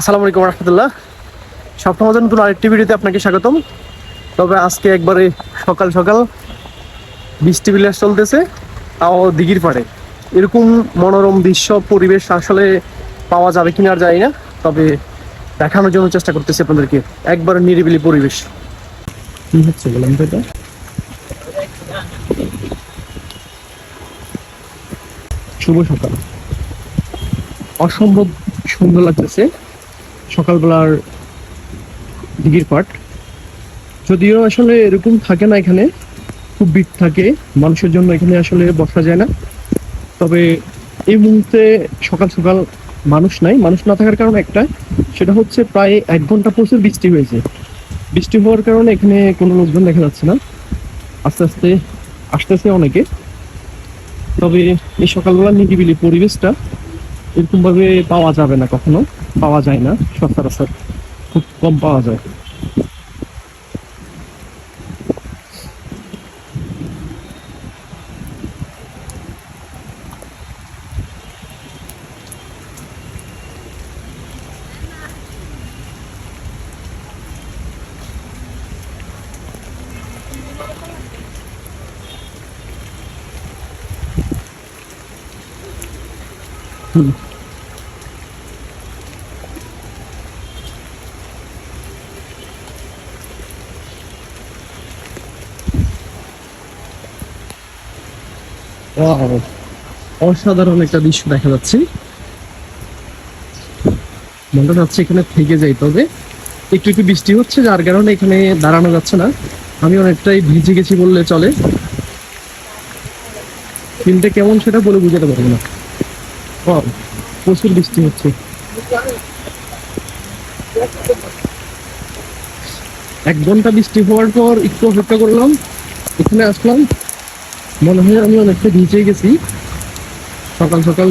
আসসালামু আলাইকুম রহমতুল্লাহ। স্বপ্ন মজার নতুন আরেকটি ভিডিওতে আপনাকে স্বাগতম। তবে আজকে একবারে সকাল সকাল বৃষ্টি বিলাস চলতেছে, তাও দিঘির পাড়ে। এরকম মনোরম দৃশ্য, পরিবেশ আসলে পাওয়া যাবে কিনা আর যায় না, তবে দেখানোর জন্য চেষ্টা করতেছি আপনাদেরকে। একবারে নিরিবিলি পরিবেশ। কি হচ্ছে বললাম তো শুভ সকাল। অসম্ভব সুন্দর লাগতেছে। সকালবেলার দিঘির পাট যদিও আসলে এরকম থাকে না এখানে, খুব ভিড় থাকে, মানুষের জন্য এখানে আসলে বসা যায় না। তবে এই মুহূর্তে সকাল সকাল মানুষ নাই, মানুষ না থাকার কারণ একটা, সেটা হচ্ছে প্রায় এক ঘণ্টা প্রচুর বৃষ্টি হয়েছে। বৃষ্টি হওয়ার কারণে এখানে কোনো লোকজন দেখা যাচ্ছে না। আস্তে আস্তে আসতেছে অনেকে। তবে এই সকালবেলার নিরিবিলি পরিবেশটা এরকমভাবে পাওয়া যাবে না কখনো। পাওয়া যায় না সচরাচর খুব কম পাওয়া যায় Wow! অসাধারণ একটা দৃশ্য দেখা যাচ্ছে। মনটা যাচ্ছে এখানে থেকে যাই তবে একটু একটু বৃষ্টি হচ্ছে, যার কারণে এখানে দাঁড়ানো যাচ্ছে না। আমি অনেকটাই ভিজে গেছি বললে চলে। ফিল্ডটা কেমন সেটা বলে বুঝাতে পারব না। প্রচুর বৃষ্টি হচ্ছে। এক ঘণ্টা বৃষ্টি হওয়ার পর একটু অপেক্ষা করলাম। এখানে আসলাম। মনে হয় আমি অনেকটা নিচে গেছি। সকাল সকাল